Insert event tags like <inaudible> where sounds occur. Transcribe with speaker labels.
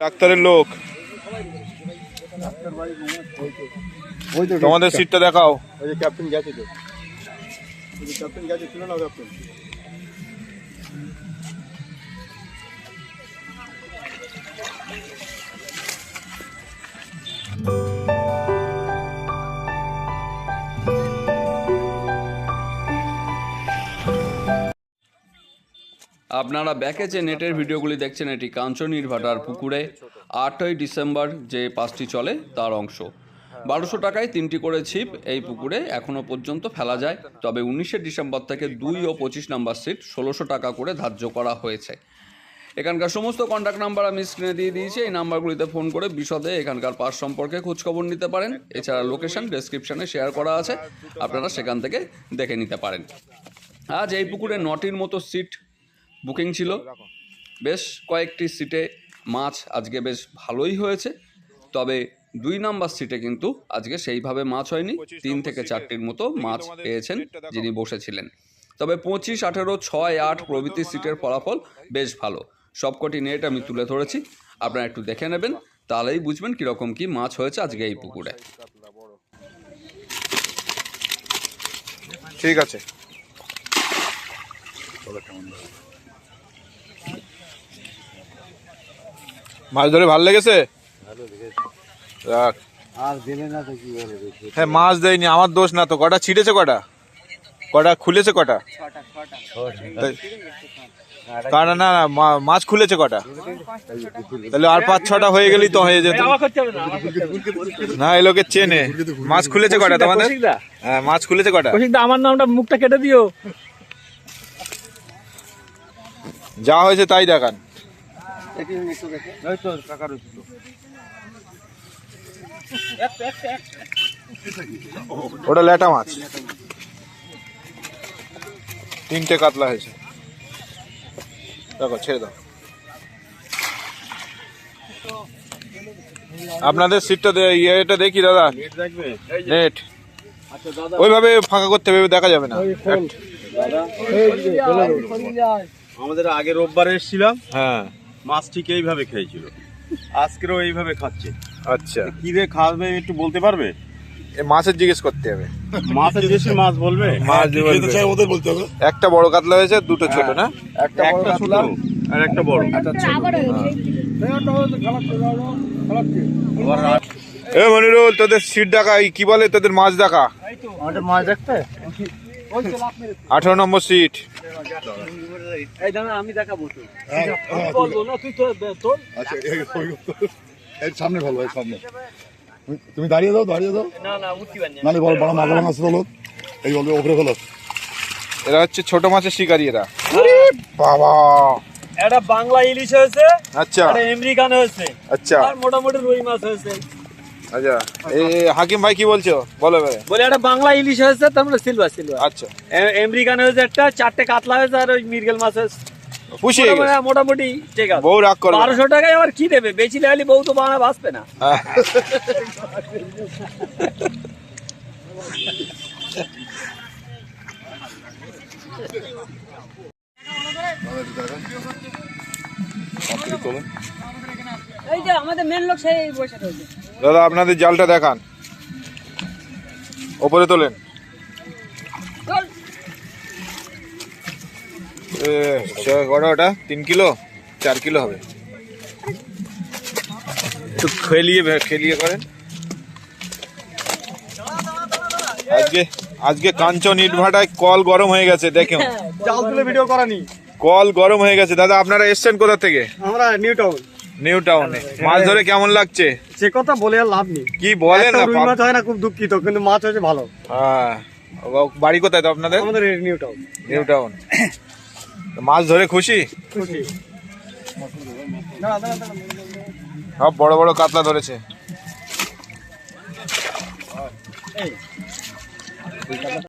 Speaker 1: ডাক্তারের লোক। তোমাদের সিটটা দেখাও।
Speaker 2: ওই যে ক্যাপ্টেন গেছে তো। ক্যাপ্টেন গেছে, ছিল না ক্যাপ্টেন
Speaker 3: আপনারা ব্যাকে যে নেটের ভিডিওগুলি দেখছেন, এটি কাঞ্চন ভাটার পুকুরে, আটই ডিসেম্বর যে পাঁচটি চলে, তার অংশ। বারোশো টাকায় তিনটি করে ছিপ এই পুকুরে এখনও পর্যন্ত ফেলা যায়। তবে উনিশে ডিসেম্বর থেকে দুই ও পঁচিশ নাম্বার সিট ষোলোশো টাকা করে ধার্য করা হয়েছে। এখানকার সমস্ত কন্ট্যাক্ট নাম্বার আমি স্ক্রিনে দিয়ে দিয়েছি। এই নাম্বারগুলিতে ফোন করে বিশদে এখানকার পাস সম্পর্কে খোঁজখবর নিতে পারেন। এছাড়া লোকেশন ডেসক্রিপশানে শেয়ার করা আছে। আপনারা সেখান থেকে দেখে নিতে পারেন। আজ এই পুকুরে নটির মতো সিট বুকিং ছিল। বেশ কয়েকটি সিটে মাছ আজকে বেশ ভালোই হয়েছে। তবে দুই নাম্বার সিটে কিন্তু আজকে সেইভাবে মাছ হয়নি। তিন থেকে চারটির মতো মাছ পেয়েছেন যিনি বসেছিলেন। তবে পঁচিশ আঠেরো ছয় আট প্রভৃতি সিটের ফলাফল বেশ ভালো। সবকটি নেট আমি তুলে ধরেছি। আপনারা একটু দেখে নেবেন তাহলেই বুঝবেন কীরকম কী মাছ হয়েছে আজকে এই পুকুরে।
Speaker 1: ঠিক আছে। মাছ ধরে ভালো লেগেছে? রাখ
Speaker 2: আর দিলে না তো কি
Speaker 1: হ্যাঁ মাছ দেয়নি আমার দোষ না তো। কটা ছিটেছে কটা? কটা খুলেছে কটা? কাটা না না, মা- মাছ খুলেছে কটা? তাহলে আর পাঁচ ছটা হয়ে গেলেই তো হয়ে যেত। না এই লোকে চেনে। মাছ খুলেছে কটা তোমাদের? হ্যাঁ মাছ খুলেছে কটা?
Speaker 4: আমার নামটা মুখটা কেটে দিও।
Speaker 1: যা হয়েছে তাই দেখান।
Speaker 2: ওই তো কাকার ওই
Speaker 1: ওটা ল্যাটা মাছ। তিনটে কাতলা হয়েছে। দেখো ছেড়ে দাও। আপনাদের সিটটা ইয়েটা দেখি দাদা।
Speaker 2: দেখবে
Speaker 1: নেট ওইভাবে ফাঁকা করতে হবে দেখা যাবে না।
Speaker 2: আমাদের আগে রোববার এসেছিলাম।
Speaker 1: হ্যাঁ।
Speaker 2: মাছ ঠিক এইভাবে খেয়েছিল। আজকেরও এইভাবে খাচ্ছে।
Speaker 1: আচ্ছা।
Speaker 2: কি রে খাবে একটু বলতে পারবে?
Speaker 1: এ মাছের জিজ্ঞেস করতে হবে।
Speaker 2: মাছের দেশে মাছ বলবে।
Speaker 1: মাছ বলবে। একটা বড় কাতলা হয়েছে দুটো ছোট না?
Speaker 2: একটা ছোট। আর একটা বড়।
Speaker 1: এ মনিরুল তোদের সিট ডাকা এই কি বলে তোদের মাছ ডাকা?
Speaker 2: আমাদের মাছ দেখতে?
Speaker 1: আঠারো নম্বর সিট।
Speaker 4: আমি দেখাবো তো। বলব না তুই তো তোর।
Speaker 5: আচ্ছা সামনে ভালো সামনে। তুমি- দাঁড়িয়ে দাও দাঁড়িয়ে দাও।
Speaker 4: না না
Speaker 5: নালে বড় বড় মাছ মাছ তোলো। এই বলবে ওপরে ফেলো।
Speaker 1: এরা হচ্ছে ছোট মাছের শিকারী এরা। বাবা।
Speaker 4: একটা বাংলা ইলিশ হয়েছে
Speaker 1: আচ্ছা।
Speaker 4: একটা আমেরিকান হয়েছে।
Speaker 1: আচ্ছা।
Speaker 4: আর মোটামুটি রুই মাছ হয়েছে।
Speaker 1: আচ্ছা এই হাকিম ভাই কি বলছো? বলো এবারে।
Speaker 4: বলে একটা বাংলা ইলিশ হয়েছে তারপরে সিলভার সিলভার
Speaker 1: আচ্ছা।
Speaker 4: আমেরিকান হয়েছে একটা চারটে কাতলা হয়েছে আর ওই মিরগেল মাছ হয়েছে।
Speaker 1: পুষিয়ে
Speaker 4: মোটামুটি- ঠিক আছে।
Speaker 1: বউ রাগ করবে। না।
Speaker 4: বারোশো টাকায় আবার কি দেবে? বেচিলে হলে বউ তো বাংলা বাঁচবে না। <laughs>
Speaker 1: দাদা আপনাদের জালটা দেখান। ওপরে তোলেন। ওটা? তিন কিলো? চার কিলো হবে। একটু খেলিয়ে খেলিয়ে করেন। আজকে আজকে কাঞ্চন ইট ভাটায় কল গরম হয়ে গেছে দেখুন
Speaker 2: জাল তুলে ভিডিও করানি।
Speaker 1: কল গরম হয়ে গেছে। দাদা আপনারা এসছেন কোথা থেকে?
Speaker 2: আমরা নিউ টাউন।
Speaker 1: নিউ টাউনে মাছ ধরে কেমন লাগছে?
Speaker 2: সে কথা বলে আর লাভ নেই।
Speaker 1: কি বলেন না
Speaker 2: রুই মাছ হয় না খুব দুঃখিত কিন্তু মাছ হয়েছে ভালো।
Speaker 1: হ্যাঁ। বাড়ি কোথায় তো আপনাদের?
Speaker 2: আমাদের নিউ টাউন।
Speaker 1: New Town. মাছ ধরে খুশি?
Speaker 2: খুশি।
Speaker 1: সব বড় বড় কাতলা ধরেছে।